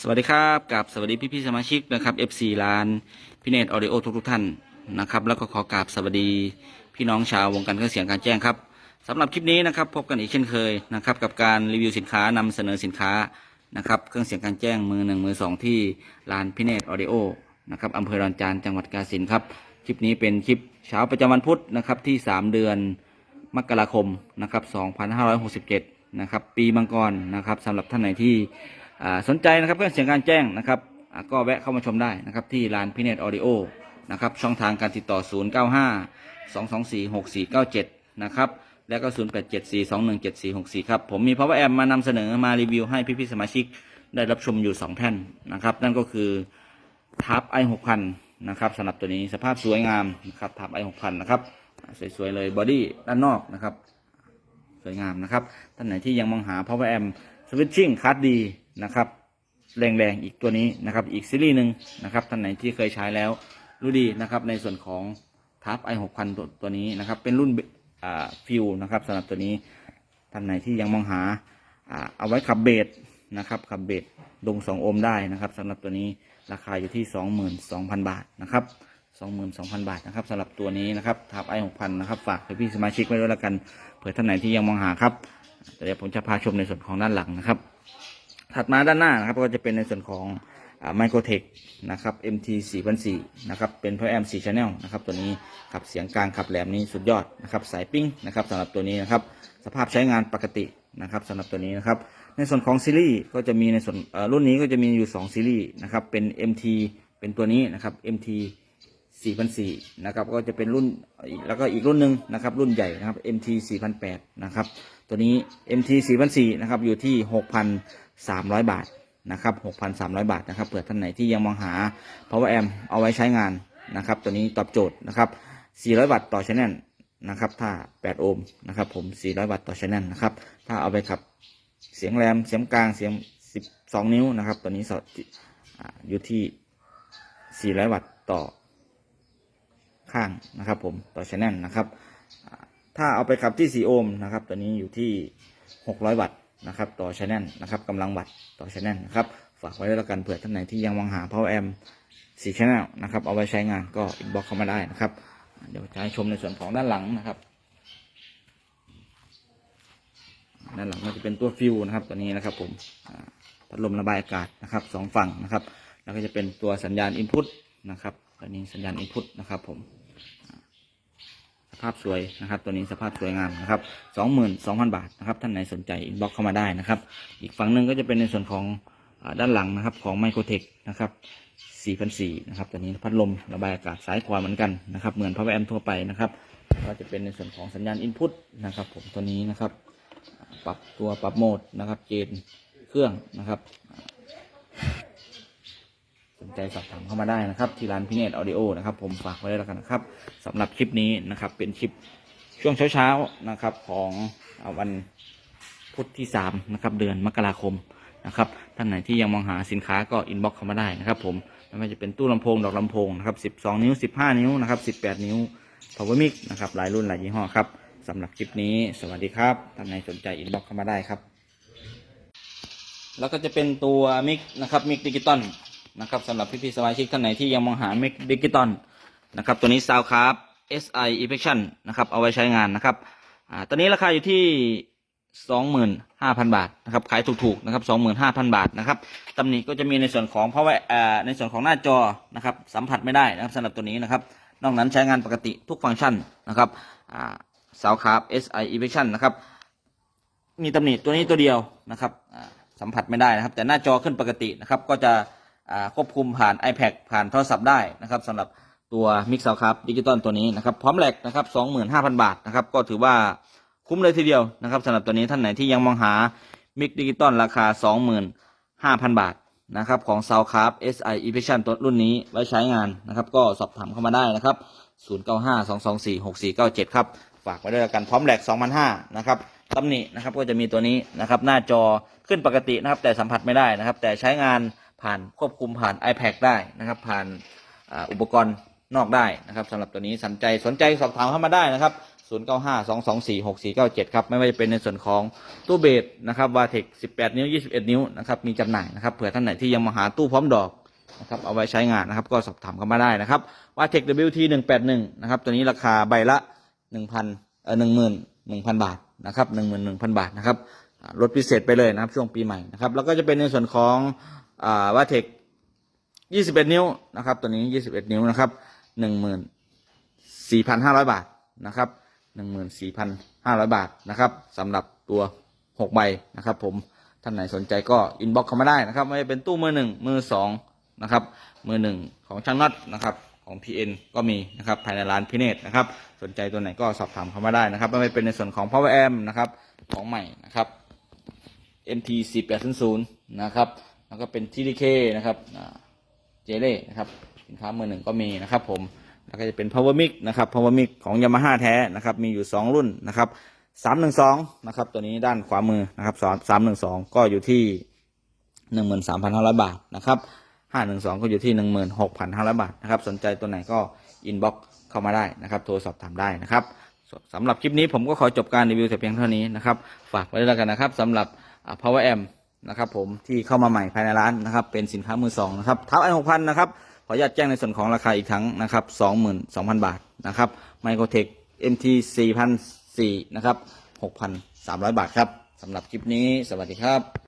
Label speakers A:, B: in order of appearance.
A: สวัสดีครับกับสวัสดีพี่พี่ๆสมาชิกนะครับ FC ร้านพี่เนตออดิโอทุกทุกท่านนะครับ แล้วก็ขอกราบสวัสดีพี่น้องชาววงการเครื่องเสียงการแจ้งครับสำหรับคลิปนี้นะครับ พบกันอีกเช่นเคยนะครับ กับการรีวิวสินค้านำเสนอสินค้านะครับเครื่องเสียงการแจ้งมือหนึ่งมือสองที่ร้านพี่เนตออดิโอนะครับอำเภอดอนจานจังหวัดกาฬสินครับคลิปนี้เป็นคลิปเช้าประจำวันพุธนะครับที่ 3 เดือนมกราคมนะครับ2567นะครับปีมังกรนะครับสำหรับท่านไหนที่ สนใจนะครับเครื่องเสียงการแจ้งนะครับก็แวะเข้ามาชมได้นะครับที่ร้านพิเนตออดิโอนะครับช่องทางการติดต่อ 095 224 6497 นะครับแล้วก็ 0874217464 ครับ ผมมี power amp มานำเสนอมารีวิวให้พี่ๆสมาชิกได้รับชมอยู่ 2แผ่นนะครับ นั่นก็คือทับ i 6000นะครับสำหรับตัวนี้สภาพสวยงามนะครับทับ i 6000นะครับสวยๆเลยบอดี้ด้านนอกนะครับ สวยงามนะครับท่านไหนที่ยังมองหา power amp switching คัดดี นะครับ แรงๆอีกตัวนี้นะครับ อีกซีรีส์หนึ่งนะครับท่านไหนที่เคยใช้แล้วรู้ดีนะครับ ในส่วนของทับ i 6 0 0 0ตัวตัวนี้นะครับ เป็นรุ่นอ่าฟิวนะครับสำหรับตัวนี้ท่านไหนที่ยังมองหาอ่าเอาไว้ขับเบสนะครับขับเบสดงสองโอห์มได้นะครับสำหรับตัวนี้ราคาอยู่ที่22,000บาทนะครับ22,000บาทนะครับสำหรับตัวนี้นะครับทับ i 6 0 0 0นนะครับฝากให้พี่สมาชิกไว้ด้วยแล้วกันเผื่อท่านไหนที่ยังมองหาครับเดี๋ยวผมจะพาชมในส่วนของด้านหลังนะครับ ถัดมาด้านหน้านะครับก็จะเป็นในส่วนของไมโครเทคนะครับ MT 4004นะครับเป็นพ o แอม4 Channel นะครับตัวนี้ขับเสียงกลางขับแหลมนี้สุดยอดนะครับสายปิ้งนะครับสำหรับตัวนี้นะครับสภาพใช้งานปกตินะครับสำหรับตัวนี้นะครับในส่วนของซีรีส์ก็จะมีในส่วนรุ่นนี้ก็จะมีอยู่ 2 ซีรีส์นะครับเป็น MT เป็นตัวนี้นะครับ MT 4004นะครับก็จะเป็นรุ่นแล้วก็อีกรุ่นหนึ่งนะครับรุ่นใหญ่นะครับ MT 4008นะครับตัวนี้ MT 4004นะครับอยู่ที่ 300 บาทนะครับ 6,300 บาทนะครับเผื่อท่านไหนที่ยังมองหา power amp เอาไว้ใช้งานนะครับ ตัวนี้ตอบโจทย์นะครับ 400 วัตต์ต่อชแนลนะครับ ถ้า 8 โอห์มนะครับ ผม 400 วัตต์ต่อชแนลนะครับ ถ้าเอาไปขับเสียงแรมเสียงกลางเสียง 12 นิ้วนะครับ ตัวนี้สอดอ่าอยู่ที่ 400 วัตต์ต่อข้างนะครับผมต่อชแนลนะครับ ถ้าเอาไปขับที่ 4 โอห์มนะครับ ตัวนี้อยู่ที่ 600 วัตต์ นะครับต่อชแนลนะครับกำลังวัตต่อชแนลนะครับฝากไว้ด้วยแล้วกันเผื่อท่านไหนที่ยังมองหา power amp 4 channel นะครับเอาไว้ใช้งานก็อินบ็อกเข้ามาได้นะครับ เดี๋ยวจะให้ชมในส่วนของด้านหลังนะครับด้านหลังก็จะเป็นตัวฟิวนะครับตัวนี้นะครับผมอ่าพัดลมระบายอากาศนะครับสองฝั่งนะครับ แล้วก็จะเป็นตัวสัญญาณอินพุตนะครับตัวนี้สัญญาณอินพุตนะครับผม ภาพสวยนะครับ ตัวนี้สภาพสวยงามนะครับสองหมื่นสองพันบาทนะครับ ท่านไหนสนใจอินบ็อกเข้ามาได้นะครับ อีกฝั่งหนึ่งก็จะเป็นในส่วนของด้านหลังนะครับของไมโครเทคนะครับ4,004นะครับ ตัวนี้พัดลมระบายอากาศซ้ายขวาเหมือนกันนะครับ เหมือนพาวเวอร์แอมทั่วไปนะครับก็จะเป็นในส่วนของสัญญาณอินพุตนะครับ ผมตัวนี้นะครับ ปรับตัวปรับโหมดนะครับ เกณฑ์เครื่องนะครับ ใจสอบถามเข้ามาได้นะครับที่ร้านพิเนตออดิโอนะครับผมฝากไว้แล้วกันนะครับสำหรับคลิปนี้นะครับเป็นคลิปช่วงเช้าๆนะครับของวันพุธที่สามนะครับเดือนมกราคมนะครับท่านไหนที่ยังมองหาสินค้าก็อินบ็อกเข้ามาได้นะครับผมไม่ว่าจะเป็นตู้ลำโพงดอกลำโพงนะครับ12 นิ้ว 15 นิ้วนะครับ18 นิ้ว power mic นะครับหลายรุ่นหลายยี่ห้อครับสำหรับคลิปนี้สวัสดีครับท่านไหนสนใจอินบ็อกเข้ามาได้ครับ แล้วก็จะเป็นตัวมิกนะครับมิกดิจิตอล นะครับสำหรับพี่ๆสมาชิกท่านไหนที่ยังมองหามิกดิจิตอลนะครับตัวนี้ซาวคาร์ SI Effection นะครับเอาไว้ใช้งานนะครับอ่าตัวนี้ราคาอยู่ที่25,000 บาทนะครับขายถูกๆนะครับ25,000 บาทนะครับตำหนิก็จะมีในส่วนของเพราะว่าอ่ในส่วนของหน้าจอนะครับสัมผัสไม่ได้นะครับสำหรับตัวนี้นะครับนอกนั้นใช้งานปกติทุกฟังก์ชันนะครับซาวคาร์ SI Effection นะครับมีตำหนิตัวนี้ตัวเดียวนะครับอ่าสัมผัสไม่ได้นะครับ แต่หน้าจอขึ้นปกตินะครับก็จะ ควบคุมผ่าน iPad ผ่านโทรศัพท์ได้นะครับสำหรับตัว Mix s o u n d ครับดิจิตอลตัวนี้นะครับพร้อมแหลกนะครับ25,000 บาทนะครับก็ถือว่าคุ้มเลยทีเดียวนะครับสำหรับตัวนี้ท่านไหนที่ยังมองหา Mix ดิจิตอลราคา 25,000 บาทนะครับของ s o u n d c a f SI Effiction ตัวรุ่นนี้ไว้ใช้งานนะครับก็สอบถามเข้ามาได้นะครับ 0952246497 ครับ ฝากไว้ด้วยกันพร้อมแหลก2,500นะครับตำหนินะครับก็จะมีตัวนี้นะครับหน้าจอขึ้นปกตินะครับแต่สัมผัสไม่ได้นะครับแต่ใช้งาน ผ่านควบคุมผ่าน iPad ได้นะครับ ผ่านอุปกรณ์นอกได้นะครับสำหรับตัวนี้สนใจสนใจสอบถามเข้ามาได้นะครับ 0 9 5 2 2 4 6 4 9 7 ครับ ไม่ว่าจะเป็นในส่วนของตู้เบสนะครับวาเทค18 นิ้ว 21 นิ้วนะครับมีจำหน่ายนะครับเผื่อท่านไหนที่ยังมาหาตู้พร้อมดอกนะครับเอาไว้ใช้งานนะครับ ก็สอบถามเข้ามาได้นะครับวาเทค WT 181นะครับตัวนี้ราคาใบละ 1,000เอ่อ11,000 1,000 บาทนะครับ11,000 บาทนะครับลดพิเศษไปเลยนะครับช่วงปีใหม่นะครับแล้วก็จะเป็นในส่วนของ อ่าวาเทค21นิ้วนะครับ ตัวนี้21นิ้วนะครับ14,500บาทนะครับ14,500บาทนะครับสำหรับตัว6ใบนะครับ ผมท่านไหนสนใจก็อินบ็อกเข้ามาได้นะครับ ไม่เป็นตู้มือหนึ่งมือสองนะครับ มือหนึ่งของช่างน็อตนะครับของ PN ก็มีนะครับภายในร้านพิเนตนะครับ สนใจตัวไหนก็สอบถามเข้ามาได้นะครับไม่ว่าเป็นในส่วนของ Power Amp นะครับของใหม่นะครับ MT 4800นะครับ แล้วก็เป็น TDK นะครับเจเล่นะครับสินค้ามือหนึ่งก็มีนะครับผมแล้วก็จะเป็น power mic นะครับ power mic ของ Yamaha แท้นะครับมีอยู่ 2 รุ่นนะครับ312นะครับตัวนี้ด้านขวามือนะครับ312 ก็อยู่ที่ 13,500 บาทนะครับ512 ก็อยู่ที่ 16,500 บาทนะครับสนใจตัวไหนก็ inbox เข้ามาได้นะครับ โทรสอบถามได้นะครับสำหรับคลิปนี้ผมก็ขอจบการรีวิวแต่เพียงเท่านี้นะครับ ฝากไว้แล้วกันนะครับสำหรับ power amp นะครับผมที่เข้ามาใหม่ภายในร้านนะครับ เป็นสินค้ามือสองนะครับเท้าไอหกพันนะครับขออนุญาตแจ้งในส่วนของราคาอีกครั้งนะครับสองหมื่นสองพันบาทนะครับไมโครเทคเอ็มทีสี่พันสี่นะครับหกพันสามร้อยบาทครับสำหรับคลิปนี้สวัสดีครับ